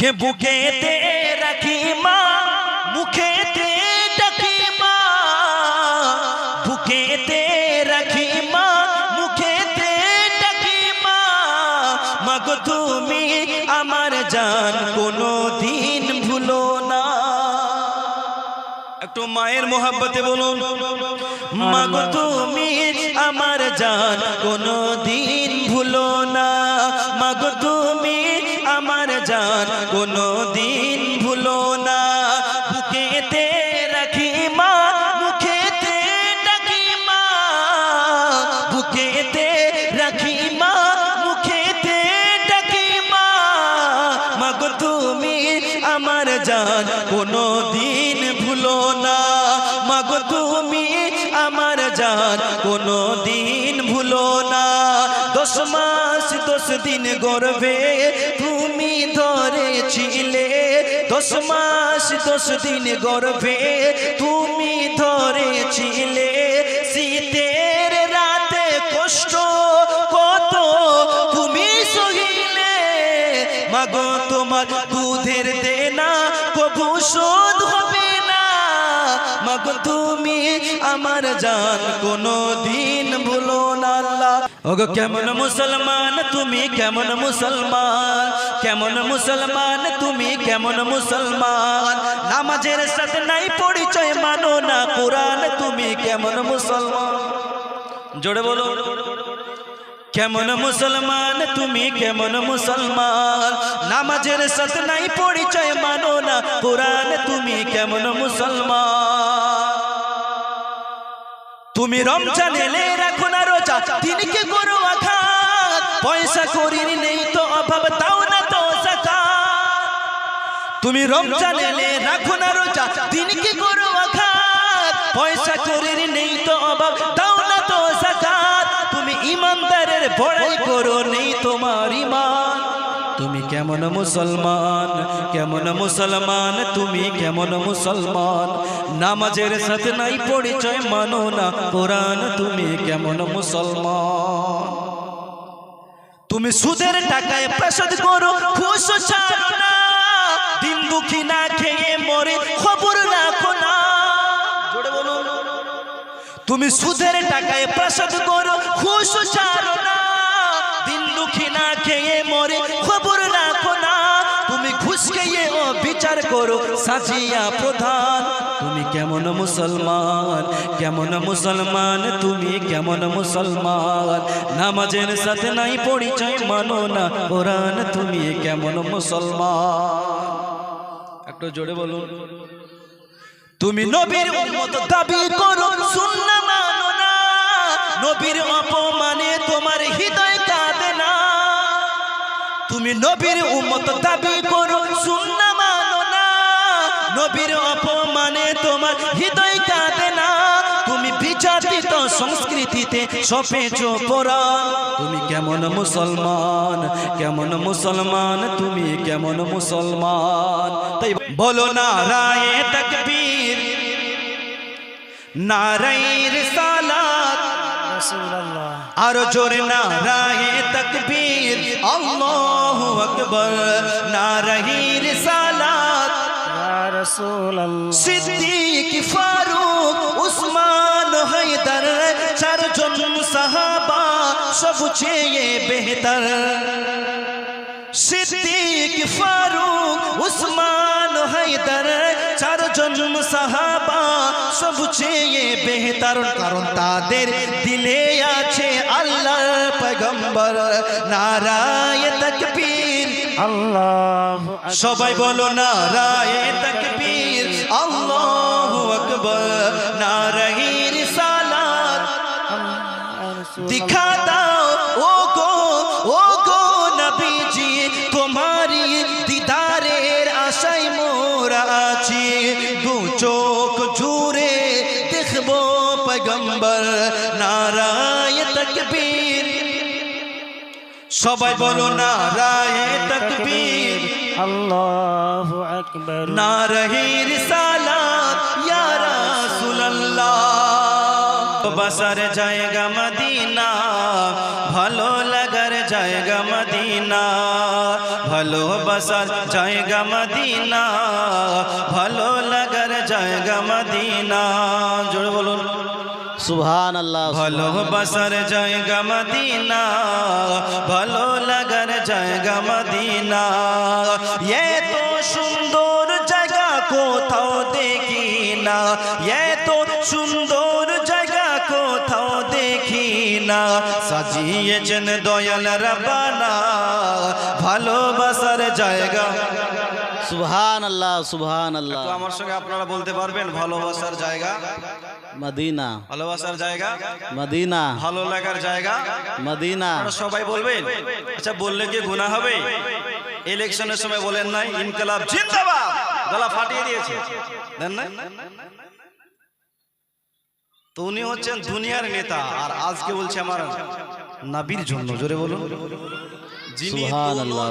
কে বুকেতে রাখি মা মুখেতে ডাকি মা বুকেতে রাখি মা মুখেতে ডাকি মা। মাগো তুমি আমার জান কোনো দিন ভুলো না। একটু মায়ের মোহাব্বতে বলুন। মাগো তুমি আমার জান কোনো দিন ভুলো না। মাগো তুমি জান কোনো দিন ভুলো না। বুকেতে রাখি মা, মুখেতে ডাকি মা। বুকেতে রাখি মা, মুখেতে ডাকি মা। মাগো তুমি আমার জান কোনো দিন ভুলো না। মাগো তুমি আমার জান কোনো দিন ভুলো না। দশ মাস দশ দিন গর্ভে ধরেছিলে দশ মাস, দশ দিন গর্ভে তুমি ধরে ধরেছিলে শীতের রাতে কষ্ট, কত তুমি সহিলে। মাগো, তোমার দুধের দেনা কবু শোধ হবে না। মাগো, তুমি আমার জান কোনো দিন ভুলো না। ওগো কেমন মুসলমান তুমি কেমন মুসলমান? কেমন মুসলমান তুমি কেমন মুসলমান? নামাজের সাথে নাই পরিচয় মানো না কোরআন, তুমি কেমন মুসলমান? জোরে বলো। কেমন মুসলমান তুমি কেমন মুসলমান? নামাজের সাথে নাই পরিচয় মানো না কোরআন, তুমি কেমন মুসলমান? তুমি রমজান এলে রাখো দিনকে করো আঘাত, পয়সা করি নেই তো অভাব তাও না তো তুমি রমজান এলে রাখো না রোজা, দিনকে করো আঘাত, পয়সা করে নেই তো অভাব তাও না তো জাকাত। তুমি ইমানদারের বড়াই করো, নেই তোমার ইমান। তুমি কেমন মুসলমান? কেমন মুসলমান? তুমি কেমন মুসলমান? নামাজের সাথে নাই পরিচয় মানো না। কোরআন, তুমি কেমন মুসলমান? তুমি সুদের টাকায় প্রসাদ করো দিন দুঃখী না খেয়ে মরে খবর রাখো না। তুমি সুদের টাকায় প্রসাদ করো খুশ দিন দুঃখী না খেয়ে মরে করো সাজিয়া প্রধান। তুমি কেমন মুসলমান? কেমন মুসলমান? তুমি কেমন মুসলমান? নামাজের সাথে নাই পরিচয় মানো না কোরআন। তুমি কেমন মুসলমান? একটু জোরে বলুন। তুমি নবীর উম্মত দাবি করো, সুন্না মানো না। নবীর অপমানে তোমার হৃদয় কাঁদে না। তুমি নবীর উম্মত দাবি করো, সুন্না নবীর অপমানে তোমার হৃদয় কাঁদে না? তুমি বিচারিত সংস্কৃতিতে সপেছ কোরআন তুমি কেমন মুসলমান? কেমন মুসলমান? তুমি কেমন মুসলমান? তাই বলো না, রায়ে তকবীর। নারায়ের সালাত। আরও জোরে নারায়ে তকবীর। আল্লাহু আকবার। নারায়ের সালাত। সিদ্দিক ফারুক, উসমান হায়দার, চারজন সাহাবা সবচেয়ে বেহতর। সিদ্দিক ফারুক, উসমান হায়দার, চারজন সাহাবা সবচেয়ে বেহতর। কারণ তাদের দিলে আছে আল্লাহর পয়গম্বর, নারায় তকবীর। আল্লাহু সবাই বলো নারায়ে তকবীর। আল্লাহু আকবার। নারায়ীর সালাত দিখা দাও ও গো ও গো নবীজি, তোমারি দিদারের আশায় মোরা আছি। দু চোখ জুড়ে দেখব পয়গম্বর, নারায় সবাই বলো নারায়ে তকবীর। আল্লাহু আকবার। নারহির সালাত ইয়া রাসূলুল্লাহ। বাসার জায়গা মদিনা ভালো লাগার জায়গা মদিনা। ভালোবাসার জায়গা মদিনা ভালো লাগার জায়গা মদিনা। জোরে বলুন। সুবহান আল্লাহ ভালোবাসার জায়গা মদিনা ভালো লাগার জায়গা মদিনা। এ তো সুন্দর জায়গা কোথাও দেখি না। এ তো সুন্দর জায়গা কোথাও দেখি না। সাজিয়েছেন দয়াল রবানা ভালোবাসার জায়গা। সুবহান আল্লাহ সুবহান আল্লাহ আমার সঙ্গে আপনারা বলতে পারবেন ভালোবাসার জায়গা। মদিনা। ভালোবাসার জায়গা? মদিনা। ভালো লাগার জায়গা? মদিনা। সবাই বলবেন? আচ্ছা বললে কি গুনাহ হবে? ইলেকশনের সময় বলেন নাই ইনকলাব জিন্দাবাদ। গলা ফাটিয়ে দিয়েছে। দেন না তো উনি হচ্ছেন দুনিয়ার নেতা আর আজকে বলছে আমার নাবির জন্য জোরে বলুন। যিনি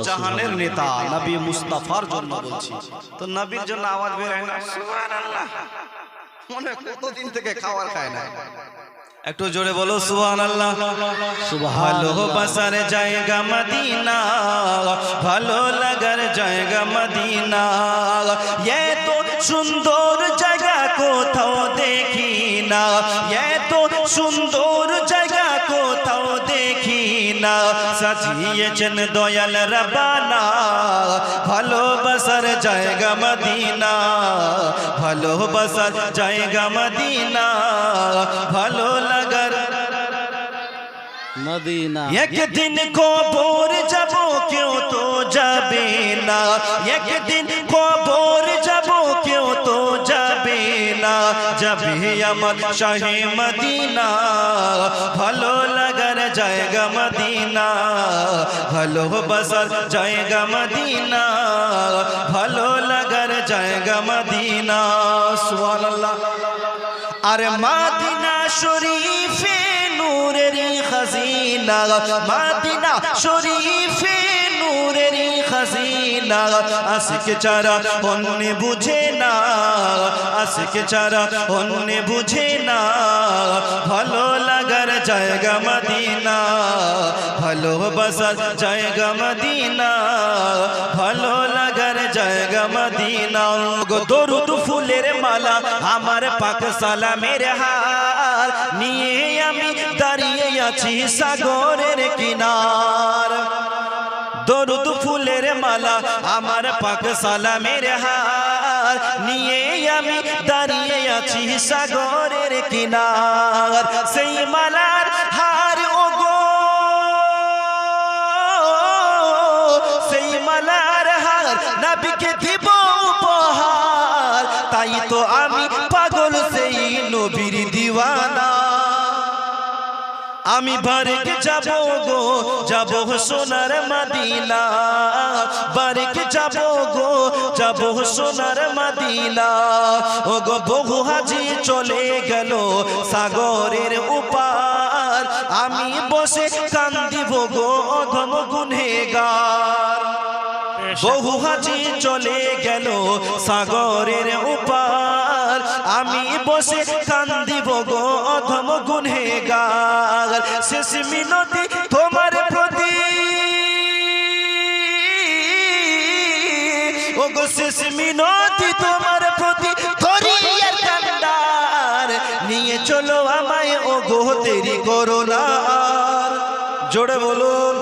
জাহানের নেতা নবী মুস্তাফার জন্য বলছি। তো নবীর জন্য আওয়াজ বের হয় না? সুবহানাল্লাহ। মনে কতদিন থেকে খাওয়ার খায় না। একটু জোরে বলো সুবহান ভালোবাসার জায়গা মদিনা, ভালো লাগার জায়গা মদিনা। এ তো সুন্দর জায়গা কোথাও দেখি না। এ তো সুন্দর সাজিয়েছেন দয়াল রবানা ভালোবাসার জায়গা মদিনা ভালোবাসার জায়গা মদিনা ভালো লাগার মদিনা একদিন কবর যাব কেউ তো যাবে না একদিন কবর যাবে আমার শাহে মদিনা ভালো লাগার জায়গা মদিনা ভালোবাসার জায়গা মদিনা ভালো লাগার জায়গা মদিনা সুবহানাল্লাহ আর মাদিনা শরীফে নূরের খাজিনা মাদিনা শরীফে নূরের খাজিনা আশিক চারা অন্য বুঝে না, আশিক চারা অন্য বুঝে না। ভালো লাগার জায়গা মদিনা ভালোবাসার জায়গা মদিনা, ভালো লাগার জায়গা মদিনা। গো দরুদ ফুলের মালা আমার পাক সালামের হার, নিয়ে আমি দাঁড়িয়ে আছি সাগরের কিনার। দরুদ ফুলের মালা, আমার পাক সালামের হার। নিয়ে আমি দাঁড়িয়ে আছি সাগরের কিনার। সেই মালার হার ও গো সেই মালার হার নবীকে দিব উপহার। তাই তো আমি পাগল, সেই নবীর দিওয়ানা। আমি বারেক যাব গো যাব সোনার মদিনা। বারেক যাব গো যাব সোনার মদিনা। ও গো বহু হাজি চলে গেল সাগরের উপার। আমি বসে কান্দিব গো অধম গুনেগার বহু হাজি চলে গেল সাগরের উপার। মিনতি তোমার প্রতি। ও গো শেষ মিনতি তোমার প্রতি। কান্দার নিয়ে চলো আমায় ও গো দেরি করো না জোরে বলুন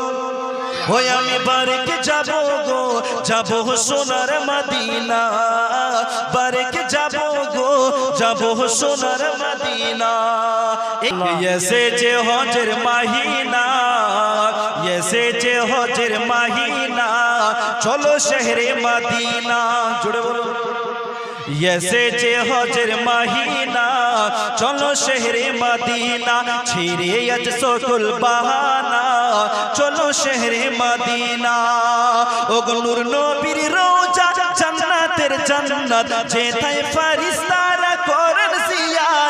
ওই আমি বারেকে যাব গো, যাব সোনার মদিনা যাব সোনার মদিনা। এসে যে হজের মাহিনা এসে যে হজের মাহিনা। চলো শহরে মদিনা। জুড়ে বলো। এসে যে হজের মাহিনা, চলো শহরে মদিনা। ছিড়ে আজ সকল বাহানা, চলো শহরে মদিনা। ও গো নূর নবীর রোজা জান্নাতের জান্নাত, যেথায় ফারিস্তারা করেন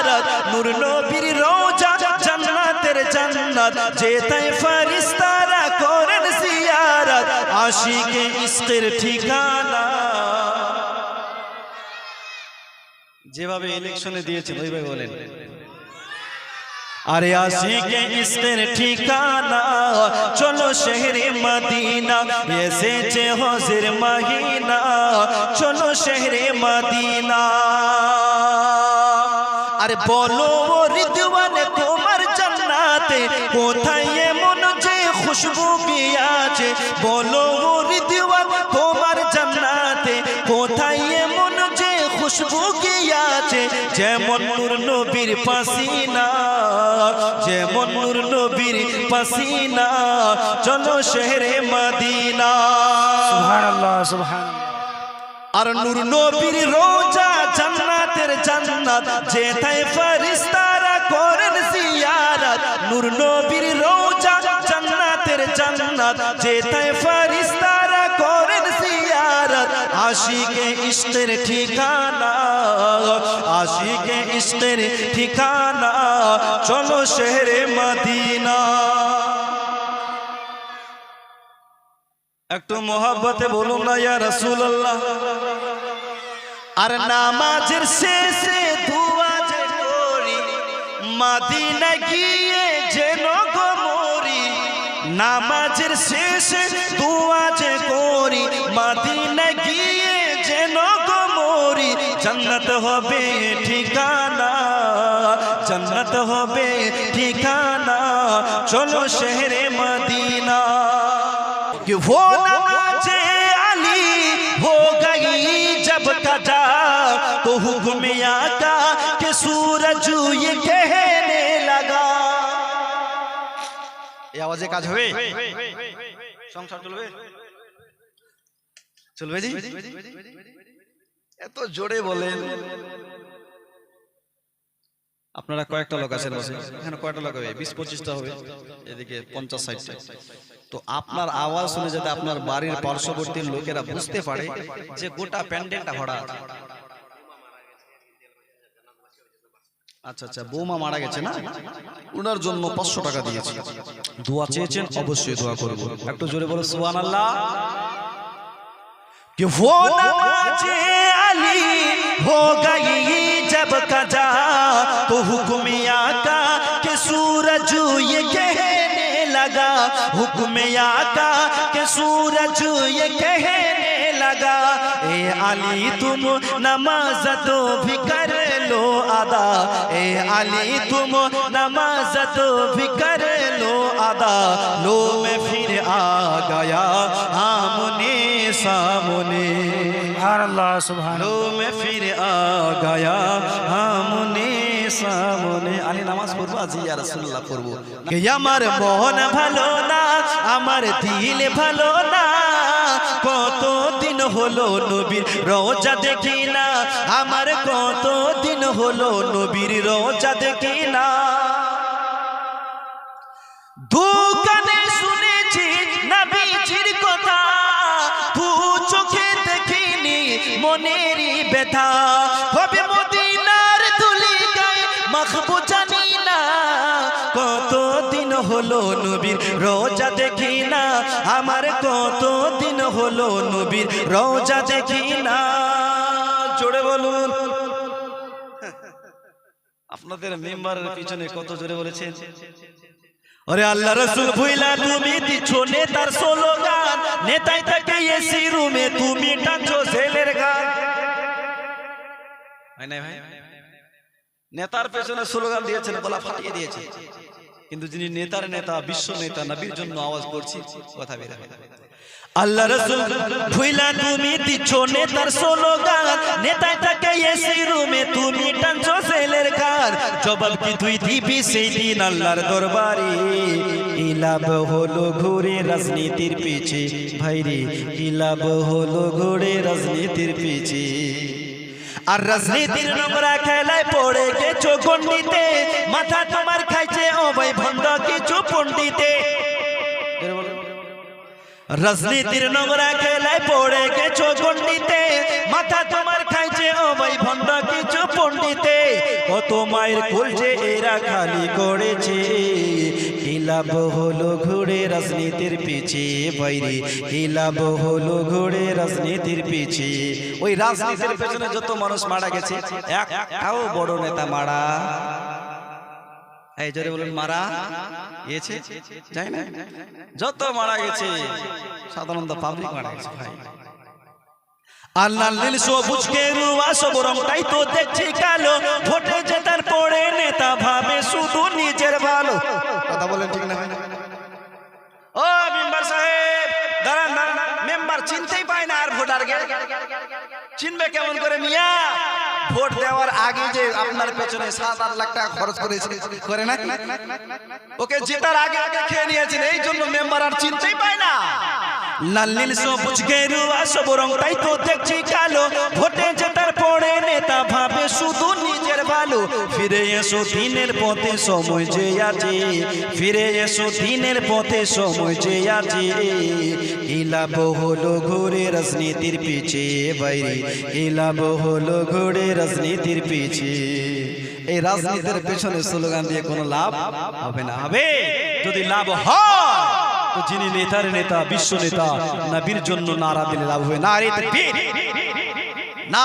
জিয়ারত নূর নবীর রোজা জান্নাতের জান্নাত। যেথায় ফারিস্তারা করেন জিয়ারত, আশিকে ইশকের ঠিকানা। যেভাবে ইলেকশনে দিয়েছেন, ওইভাবে বলেন। আরে আশিকে ইস্কের ঠিকানা, চলো শহরে মদিনা, এসেছে হজের মহিনা। চলো শহরে মদিনা। বলো রিদওয়ান, তোমার জান্নাতে কোথায় এমন যে খুশবু আছে? বলো রিদওয়ান, তোমার জান্নাতে কোথায় এমন যে খুশবু আছে? যেমন নূর নবীর পাসিনা, যেমন নূর নবীর পাসিনা, চলো শহরে মদিনা। সুবহানাল্লাহ সুবহান আর নূর নবীর রোজা জান্নাতের জান্নাত যেথায় ফেরেশতারা করেন জিয়ারত। নূর নবীর রোজা জান্নাতের জান্নাত যেথায় ফেরেশতারা করেন জিয়ারত। আশিকে ইশকের ঠিকানা আশিকে ইশকের ঠিকানা। চলো শহরে মদিনা। একটু মোহাব্বতে বলুন না ইয়া রাসূলুল্লাহ। আর নামাজের শেষে দুয়া যে করি মাদিনা গিয়ে যেন গো মরি। নামাজের শেষে দুয়া যে করি মাদিনা গিয়ে যেন গো মরি। জান্নাত হবে ঠিকানা, জান্নাত হবে ঠিকানা। চলো শহরে कि वो नमाजे अली हो गई जब कजा तो हुक्म आका के सूरज ये कहने लगा এই আওয়াজে কাজ হবে সংসার চলবে চলবে জি এত জোরে বলেন আপনারা কয়েকটা লোক আছেন বসে। এখানে কয়টা লোক হবে বিশ পঁচিশটা হবে এদিকে পঞ্চাশ ষাটটা। তো আপনার আওয়াজ শুনে যাতে আপনার বাড়ির পার্শ্ববর্তী লোকেরা বুঝতে পারে যে গোটা প্যান্ডেলটা ভরা। আচ্ছা আচ্ছা বৌমা মারা গেছে না? ওনার জন্য পাঁচশো টাকা দিয়েছি। দোয়া চেয়েছেন অবশ্যই দোয়া করব। একটু জোরে বলো সুহান আল্লাহ कि वो नमाजे अली हो गई जब कजा तो हुक्म आका के सूरज ये कहने लगा। हुक्म आका के सूरज ये कहने लगा। ए अली तुम नमाज़ तो भी कर लो अदा। ए अली तुम नमाज़ तो भी कर लो अदा। लो मैं फिर आ गया। आमने सामने সুবহানাল্লাহ সুবহান लो मैं फिर आ गया हमने সামনে আলী নামাজ পড়বো আজি ইয়া রাসূলুল্লাহ পড়বো কে আমার মন ভালো না আমার দিল ভালো না কত দিন হলো নবীর রোজা দেখি না আমার কত দিন হলো নবীর রোজা দেখি না নবীর রোজা দেখি না। জোরে বলুন। আপনাদের মেম্বারের পিছনে কত জোরে বলেছেন? আরে আল্লাহ রসুল ভুইলা তুমি দিচ্ছ নেতার সোলো গান নেতাই তাকে এসি রুমে তুমি টানছো ছেলের গান। হয় নাই ভাই নেতার পেছনে স্লোগান দিয়েছেন বলা ফাটিয়ে দিয়েছে কিন্তু যিনি নেতার নেতা, বিশ্ব নেতা, নবীর জন্য আওয়াজ করছি, কথা বের না। আল্লাহ রসুল ভুইলা তুমি দিচ্ছ নেতার স্লোগান। নেতায় তাকে এসি রুমে তুমি টানছো ছেলের গান জবাব কি তুই দিবি সেই দিন আল্লাহর দরবারে? ইলাব হলো ঘুরে রাজনীতির পিছে। ভাইরে ইলাব হলো ঘুরে রাজনীতির পিছে। আর রাজনীতির নোংরা খেলায় পড়ে গেছো গন্ডিতে মাথা তোমার খাইছে অবৈ ভণ্ড কিছু পণ্ডিতে। রাজনীতির নোংরা খেলায় পড়ে গেছো গন্ডিতে মাথা তোমার খাইছে অবৈ ভণ্ড কিছু পণ্ডিতে। কত মায়ের খুলছে এরা খালি করেছে। লাভ হলো ঘুরে রাজনীতির পিছে বাইরে। কি লাভ হলো ঘুরে রাজনীতির পিছে। ওই রাজনীতির পেছনে যত মানুষ মারা গেছে একটাও বড় নেতা মারা এই জোরে বলুন, মারা গিয়েছে? যাই না, যত মারা গেছে সাধারণত পাবলিক মারা গেছে ভাই। আল্লাহ নীল, সবুজ কেরুয়া সব রংটাই তো দেখছি কালো। ভোটে জেতার পরে নেতা ভাবে শুধু নিজের ভালো। কথা বলেন ঠিক না ও মেম্বার সাহেব, দাঁড়ান দাঁড়ান। মেম্বার চিনতেই পায় না আর ভোটারকে। চিনবে কেমন করে মিয়া? ভোট দেওয়ার আগে যে আপনার পেছনে সাত, আট লাখ টাকা খরচ করেছে, করে না ওকে জেতার আগে আগে খেয়ে নিয়েছেন, এই জন্য মেম্বার আর চিনতেই পায় না। লাল, নীল, সবুজ, গেরুয়া সব রংটাই তো দেখছি কালো, ভোটে জেতার ফিরে এসো, দিনের পথে সময় যে আছে ফিরে এসো, দিনের পথে সময় যে আছে ইলাব হলো ঘুরে রাজনীতির পিছে, বাইরে। ইলাব হলো ঘুরে রাজনীতির পিছে। এই রাজনীতির পেছনে স্লোগান দিয়ে কোনো লাভ হবে না। হবে। যদি লাভ হয়, তো যিনি নেতার নেতা, বিশ্ব নেতা নাবির জন্য নারা দিলে লাভ হবে। না